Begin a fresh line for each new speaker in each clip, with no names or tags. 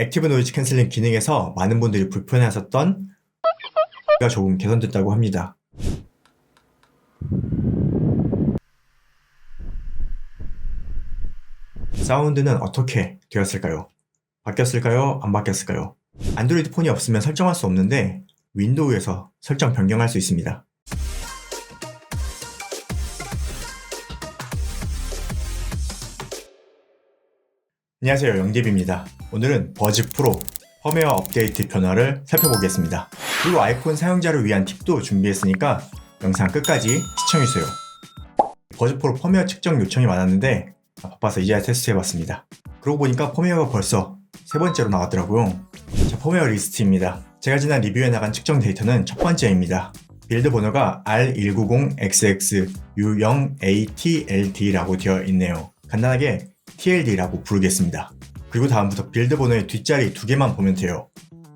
액티브 노이즈 캔슬링 기능에서 많은 분들이 불편해하셨던 가 조금 개선됐다고 합니다. 사운드는 어떻게 되었을까요? 바뀌었을까요? 안 바뀌었을까요? 안드로이드 폰이 없으면 설정할 수 없는데 윈도우에서 설정 변경할 수 있습니다. 안녕하세요 영집입니다. 오늘은 버즈 프로 펌웨어 업데이트 변화를 살펴보겠습니다. 그리고 아이폰 사용자를 위한 팁도 준비했으니까 영상 끝까지 시청해주세요. 버즈 프로 펌웨어 측정 요청이 많았는데 바빠서 이제야 테스트해봤습니다. 그러고 보니까 펌웨어가 벌써 세 번째로 나왔더라고요. 자, 펌웨어 리스트입니다. 제가 지난 리뷰에 나간 측정 데이터는 첫 번째입니다. 빌드 번호가 R190XX U0ATLD라고 되어 있네요. 간단하게 TLD라고 부르겠습니다. 그리고 다음부터 빌드 번호의 뒷자리 두 개만 보면 돼요.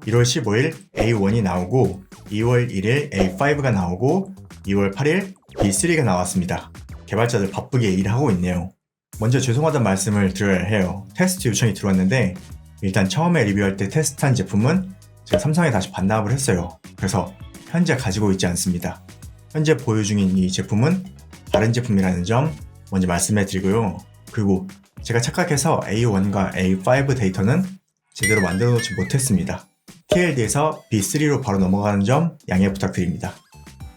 1월 15일 A1이 나오고 2월 1일 A5가 나오고 2월 8일 B3가 나왔습니다. 개발자들 바쁘게 일하고 있네요. 먼저 죄송하다는 말씀을 드려야 해요. 테스트 요청이 들어왔는데 일단 처음에 리뷰할 때 테스트한 제품은 제가 삼성에 다시 반납을 했어요. 그래서 현재 가지고 있지 않습니다. 현재 보유 중인 이 제품은 다른 제품이라는 점 먼저 말씀해 드리고요. 그리고 제가 착각해서 A1과 A5 데이터는 제대로 만들어 놓지 못했습니다. TLD에서 B3로 바로 넘어가는 점 양해 부탁드립니다.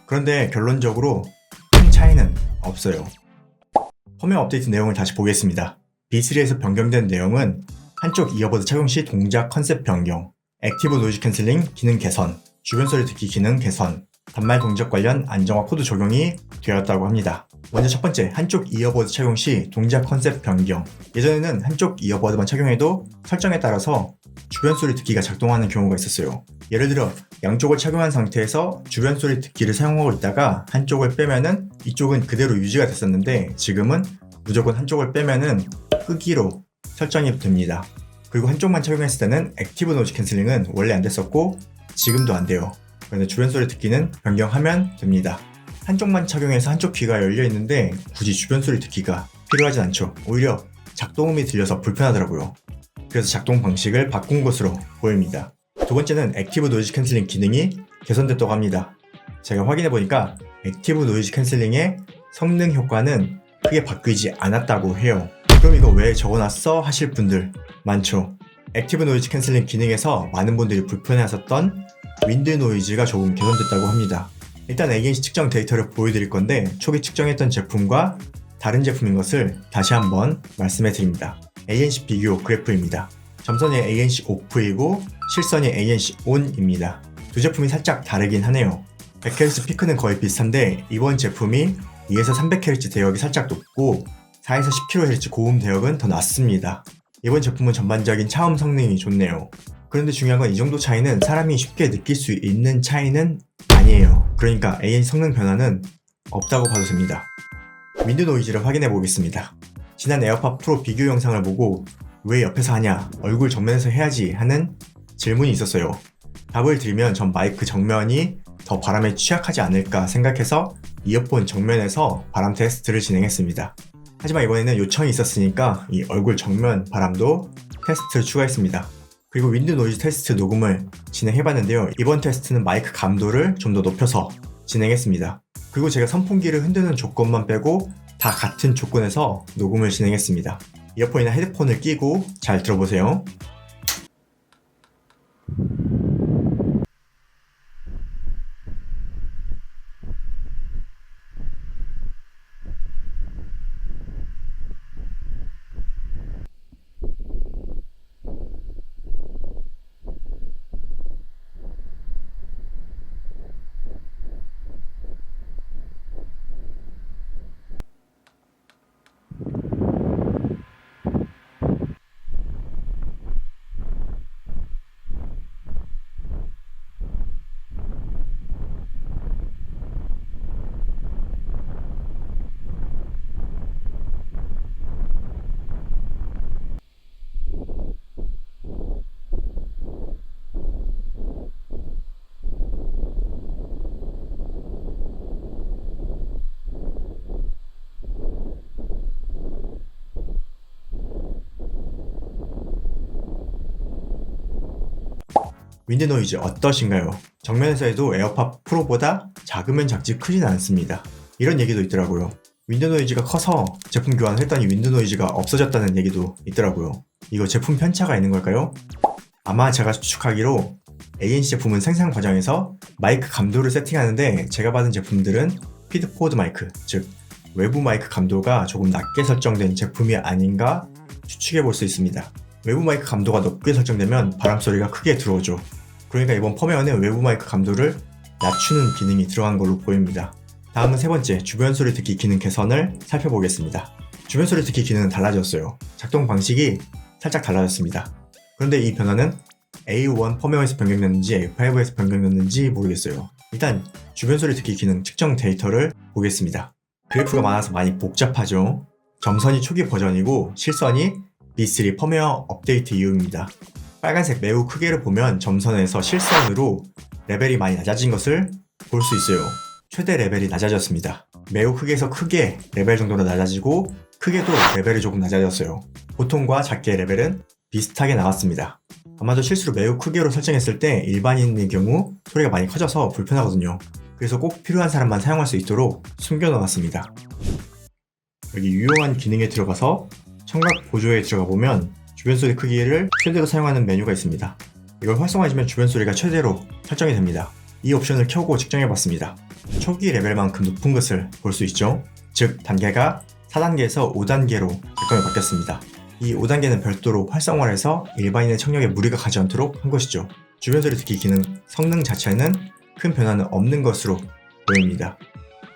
그런데 결론적으로 큰 차이는 없어요. 펌웨어 업데이트 내용을 다시 보겠습니다. B3에서 변경된 내용은 한쪽 이어버드 착용 시 동작 컨셉 변경, 액티브 노이즈 캔슬링 기능 개선, 주변 소리 듣기 기능 개선, 단말 동작 관련 안정화 코드 적용이 되었다고 합니다. 먼저 첫 번째, 한쪽 이어버드 착용 시 동작 컨셉 변경. 예전에는 한쪽 이어버드만 착용해도 설정에 따라서 주변 소리 듣기가 작동하는 경우가 있었어요. 예를 들어 양쪽을 착용한 상태에서 주변 소리 듣기를 사용하고 있다가 한쪽을 빼면은 이쪽은 그대로 유지가 됐었는데 지금은 무조건 한쪽을 빼면은 끄기로 설정이 됩니다. 그리고 한쪽만 착용했을 때는 액티브 노이즈 캔슬링은 원래 안 됐었고 지금도 안 돼요. 그런데 주변 소리 듣기는 변경하면 됩니다. 한쪽만 착용해서 한쪽 귀가 열려 있는데 굳이 주변 소리 듣기가 필요하진 않죠. 오히려 작동음이 들려서 불편하더라고요. 그래서 작동 방식을 바꾼 것으로 보입니다. 두 번째는 액티브 노이즈 캔슬링 기능이 개선됐다고 합니다. 제가 확인해 보니까 액티브 노이즈 캔슬링의 성능 효과는 크게 바뀌지 않았다고 해요. 그럼 이거 왜 적어놨어? 하실 분들 많죠. 액티브 노이즈 캔슬링 기능에서 많은 분들이 불편해하셨던 윈드 노이즈가 조금 개선됐다고 합니다. 일단 ANC 측정 데이터를 보여드릴 건데 초기 측정했던 제품과 다른 제품인 것을 다시 한번 말씀해 드립니다. ANC 비교 그래프입니다. 점선이 ANC 오프이고 실선이 ANC 온입니다. 두 제품이 살짝 다르긴 하네요. 100Hz 피크는 거의 비슷한데 이번 제품이 2에서 300Hz 대역이 살짝 높고 4에서 10kHz 고음 대역은 더 낮습니다. 이번 제품은 전반적인 차음 성능이 좋네요. 그런데 중요한 건 이 정도 차이는 사람이 쉽게 느낄 수 있는 차이는 아니에요. 그러니까 AI 성능 변화는 없다고 봐도 됩니다. 윈드 노이즈를 확인해 보겠습니다. 지난 에어팟 프로 비교 영상을 보고 왜 옆에서 하냐, 얼굴 정면에서 해야지 하는 질문이 있었어요. 답을 드리면 전 마이크 정면이 더 바람에 취약하지 않을까 생각해서 이어폰 정면에서 바람 테스트를 진행했습니다. 하지만 이번에는 요청이 있었으니까 이 얼굴 정면 바람도 테스트를 추가했습니다. 그리고 윈드 노이즈 테스트 녹음을 진행해봤는데요. 이번 테스트는 마이크 감도를 좀 더 높여서 진행했습니다. 그리고 제가 선풍기를 흔드는 조건만 빼고 다 같은 조건에서 녹음을 진행했습니다. 이어폰이나 헤드폰을 끼고 잘 들어보세요. 윈드 노이즈 어떠신가요? 정면에서 해도 에어팟 프로보다 작으면 작지 크진 않습니다. 이런 얘기도 있더라고요. 윈드 노이즈가 커서 제품 교환을 했더니 윈드 노이즈가 없어졌다는 얘기도 있더라고요. 이거 제품 편차가 있는 걸까요? 아마 제가 추측하기로 ANC 제품은 생산 과정에서 마이크 감도를 세팅하는데 제가 받은 제품들은 피드포드 마이크, 즉 외부 마이크 감도가 조금 낮게 설정된 제품이 아닌가 추측해 볼 수 있습니다. 외부 마이크 감도가 높게 설정되면 바람 소리가 크게 들어오죠. 그러니까 이번 펌웨어는 외부 마이크 감도를 낮추는 기능이 들어간 걸로 보입니다. 다음은 세 번째, 주변 소리 듣기 기능 개선을 살펴보겠습니다. 주변 소리 듣기 기능은 달라졌어요. 작동 방식이 살짝 달라졌습니다. 그런데 이 변화는 A1 펌웨어에서 변경됐는지 A5에서 변경됐는지 모르겠어요. 일단 주변 소리 듣기 기능 측정 데이터를 보겠습니다. 그래프가 많아서 많이 복잡하죠. 점선이 초기 버전이고 실선이 B3 펌웨어 업데이트 이후입니다. 빨간색 매우 크게를 보면 점선에서 실선으로 레벨이 많이 낮아진 것을 볼 수 있어요. 최대 레벨이 낮아졌습니다. 매우 크게에서 크게 레벨 정도로 낮아지고 크게도 레벨이 조금 낮아졌어요. 보통과 작게 레벨은 비슷하게 나왔습니다. 아마도 실수로 매우 크게로 설정했을 때 일반인의 경우 소리가 많이 커져서 불편하거든요. 그래서 꼭 필요한 사람만 사용할 수 있도록 숨겨놓았습니다. 여기 유용한 기능에 들어가서 청각 보조에 들어가 보면 주변 소리 크기를 최대로 사용하는 메뉴가 있습니다. 이걸 활성화해주면 주변 소리가 최대로 설정이 됩니다. 이 옵션을 켜고 측정해 봤습니다. 초기 레벨만큼 높은 것을 볼 수 있죠. 즉 단계가 4단계에서 5단계로 작동이 바뀌었습니다. 이 5단계는 별도로 활성화를 해서 일반인의 청력에 무리가 가지 않도록 한 것이죠. 주변 소리 듣기 기능 성능 자체는 큰 변화는 없는 것으로 보입니다.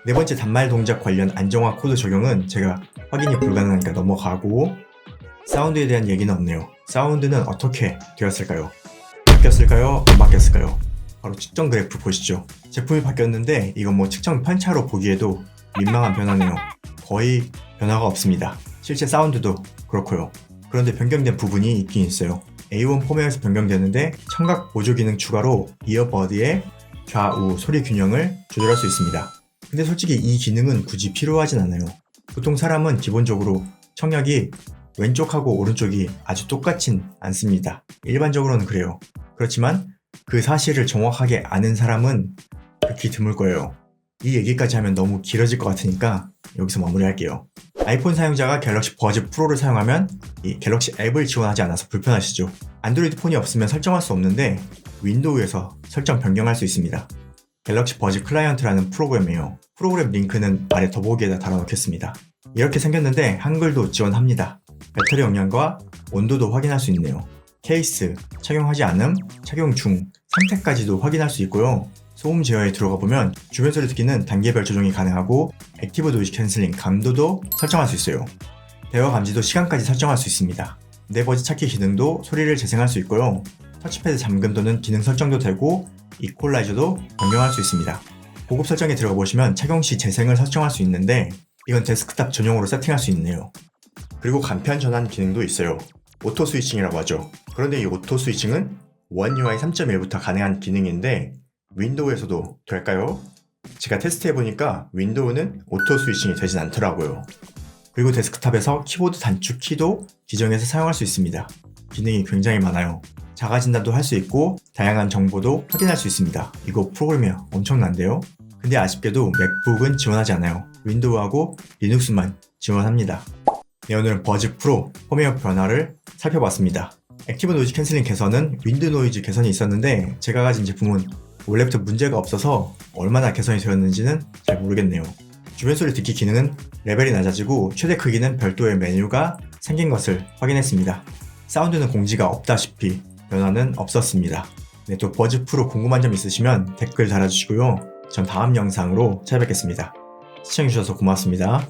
네 번째 단말 동작 관련 안정화 코드 적용은 제가 확인이 불가능하니까 넘어가고 사운드에 대한 얘기는 없네요. 사운드는 어떻게 되었을까요? 바뀌었을까요? 안 바뀌었을까요? 바로 측정 그래프 보시죠. 제품이 바뀌었는데 이건 뭐 측정 편차로 보기에도 민망한 변화네요. 거의 변화가 없습니다. 실제 사운드도 그렇고요. 그런데 변경된 부분이 있긴 있어요. A1 폼웨어에서 변경되는데 청각 보조 기능 추가로 이어버드의 좌우 소리 균형을 조절할 수 있습니다. 근데 솔직히 이 기능은 굳이 필요하진 않아요. 보통 사람은 기본적으로 청력이 왼쪽하고 오른쪽이 아주 똑같진 않습니다. 일반적으로는 그래요. 그렇지만 그 사실을 정확하게 아는 사람은 극히 드물 거예요. 이 얘기까지 하면 너무 길어질 것 같으니까 여기서 마무리할게요. 아이폰 사용자가 갤럭시 버즈 프로를 사용하면 이 갤럭시 앱을 지원하지 않아서 불편하시죠. 안드로이드 폰이 없으면 설정할 수 없는데 윈도우에서 설정 변경할 수 있습니다. 갤럭시 버즈 클라이언트라는 프로그램이에요. 프로그램 링크는 아래 더보기에다 달아놓겠습니다. 이렇게 생겼는데 한글도 지원합니다. 배터리 용량과 온도도 확인할 수 있네요. 케이스, 착용하지 않음, 착용 중, 상태까지도 확인할 수 있고요. 소음 제어에 들어가 보면 주변 소리 듣기는 단계별 조정이 가능하고 액티브 노이즈 캔슬링 감도도 설정할 수 있어요. 대화 감지도 시간까지 설정할 수 있습니다. 네버즈 찾기 기능도 소리를 재생할 수 있고요. 터치패드 잠금 또는 기능 설정도 되고 이퀄라이저도 변경할 수 있습니다. 고급 설정에 들어가 보시면 착용 시 재생을 설정할 수 있는데 이건 데스크탑 전용으로 세팅할 수 있네요. 그리고 간편 전환 기능도 있어요. 오토 스위칭이라고 하죠. 그런데 이 오토 스위칭은 원 UI 3.1부터 가능한 기능인데 윈도우에서도 될까요? 제가 테스트해보니까 윈도우는 오토 스위칭이 되진 않더라고요. 그리고 데스크탑에서 키보드 단축 키도 지정해서 사용할 수 있습니다. 기능이 굉장히 많아요. 자가 진단도 할 수 있고 다양한 정보도 확인할 수 있습니다. 이거 프로그램이 엄청난데요? 근데 아쉽게도 맥북은 지원하지 않아요. 윈도우하고 리눅스만 지원합니다. 네, 오늘은 버즈 프로 홈웨어 변화를 살펴봤습니다. 액티브 노이즈 캔슬링 개선은 윈드 노이즈 개선이 있었는데 제가 가진 제품은 원래부터 문제가 없어서 얼마나 개선이 되었는지는 잘 모르겠네요. 주변 소리 듣기 기능은 레벨이 낮아지고 최대 크기는 별도의 메뉴가 생긴 것을 확인했습니다. 사운드는 공지가 없다시피 변화는 없었습니다. 네, 또 버즈 프로 궁금한 점 있으시면 댓글 달아주시고요. 전 다음 영상으로 찾아뵙겠습니다. 시청해주셔서 고맙습니다.